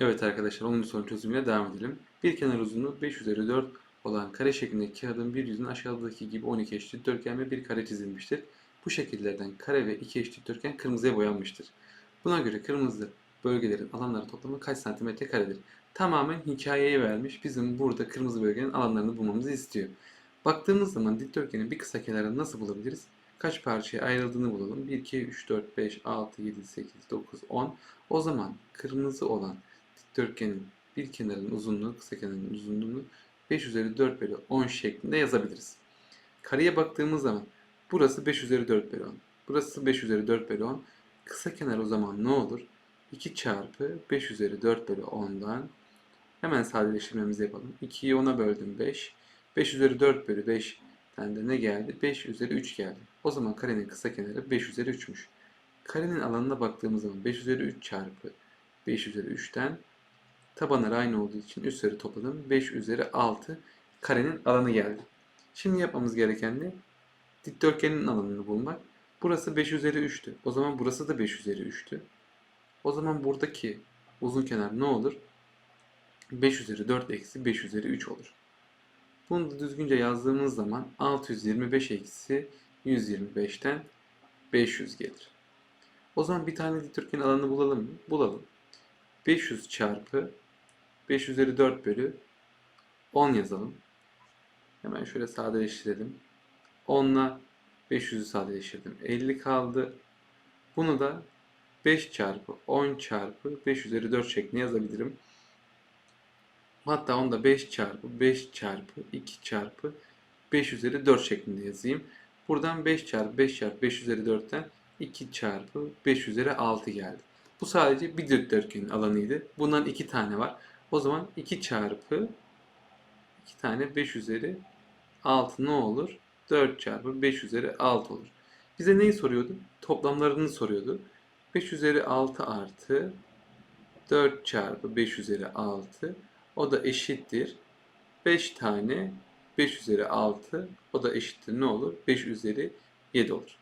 Evet arkadaşlar 10. sorunun çözümüne devam edelim. Bir kenar uzunluğu 5 üzeri 4 olan kare şeklindeki kağıdın bir yüzünün aşağıdaki gibi 12 eşit dikdörtgen ve bir kare çizilmiştir. Bu şekillerden kare ve iki eşit dikdörtgen kırmızıya boyanmıştır. Buna göre kırmızı bölgelerin alanları toplamı kaç santimetre karedir? Tamamen hikayeye vermiş. Bizim burada kırmızı bölgenin alanlarını bulmamızı istiyor. Baktığımız zaman dikdörtgenin bir kısa kenarını nasıl bulabiliriz? Kaç parçaya ayrıldığını bulalım. 1, 2, 3, 4, 5, 6, 7, 8, 9, 10. O zaman kırmızı olan dikdörtgenin bir kenarının uzunluğu, kısa kenarının uzunluğunu 5 üzeri 4 bölü 10 şeklinde yazabiliriz. Kareye baktığımız zaman burası 5 üzeri 4 bölü 10. Burası 5 üzeri 4 bölü 10. Kısa kenar o zaman ne olur? 2 çarpı 5 üzeri 4 bölü 10'dan hemen sadeleştirmemizi yapalım. 2'yi 10'a böldüm 5. 5 üzeri 4 bölü 5 tane de ne geldi? 5 üzeri 3 geldi. O zaman karenin kısa kenarı 5 üzeri 3'müş. Karenin alanına baktığımız zaman 5 üzeri 3 çarpı 5 üzeri 3'ten tabanları aynı olduğu için üstleri topladım. 5 üzeri 6 karenin alanı geldi. Şimdi yapmamız gereken ne? Dikdörtgenin alanını bulmak. Burası 5 üzeri 3'tü. O zaman burası da 5 üzeri 3'tü. O zaman buradaki uzun kenar ne olur? 5 üzeri 4 eksi 5 üzeri 3 olur. Bunu da düzgünce yazdığımız zaman 625 eksi 125'ten 500 gelir. O zaman bir tane dikdörtgenin alanını bulalım mı? Bulalım. 500 çarpı 5 üzeri 4 bölü 10 yazalım. Hemen şöyle sadeleştirelim. 10 ile 500'ü sadeleştirdim. 50 kaldı. Bunu da 5 çarpı 10 çarpı 5 üzeri 4 şeklinde yazabilirim. Hatta onu da 5 çarpı 5 çarpı 2 çarpı 5 üzeri 4 şeklinde yazayım. Buradan 5 çarpı 5 çarpı 5 üzeri 4'ten 2 çarpı 5 üzeri 6 geldi. Bu sadece bir dikdörtgenin alanıydı. Bundan 2 tane var. O zaman 2 çarpı 2 tane 5 üzeri 6 ne olur? 4 çarpı 5 üzeri 6 olur. Bize neyi soruyordu? Toplamlarını soruyordu. 5 üzeri 6 artı 4 çarpı 5 üzeri 6 o da eşittir. 5 tane 5 üzeri 6 o da eşittir ne olur? 5 üzeri 7 olur.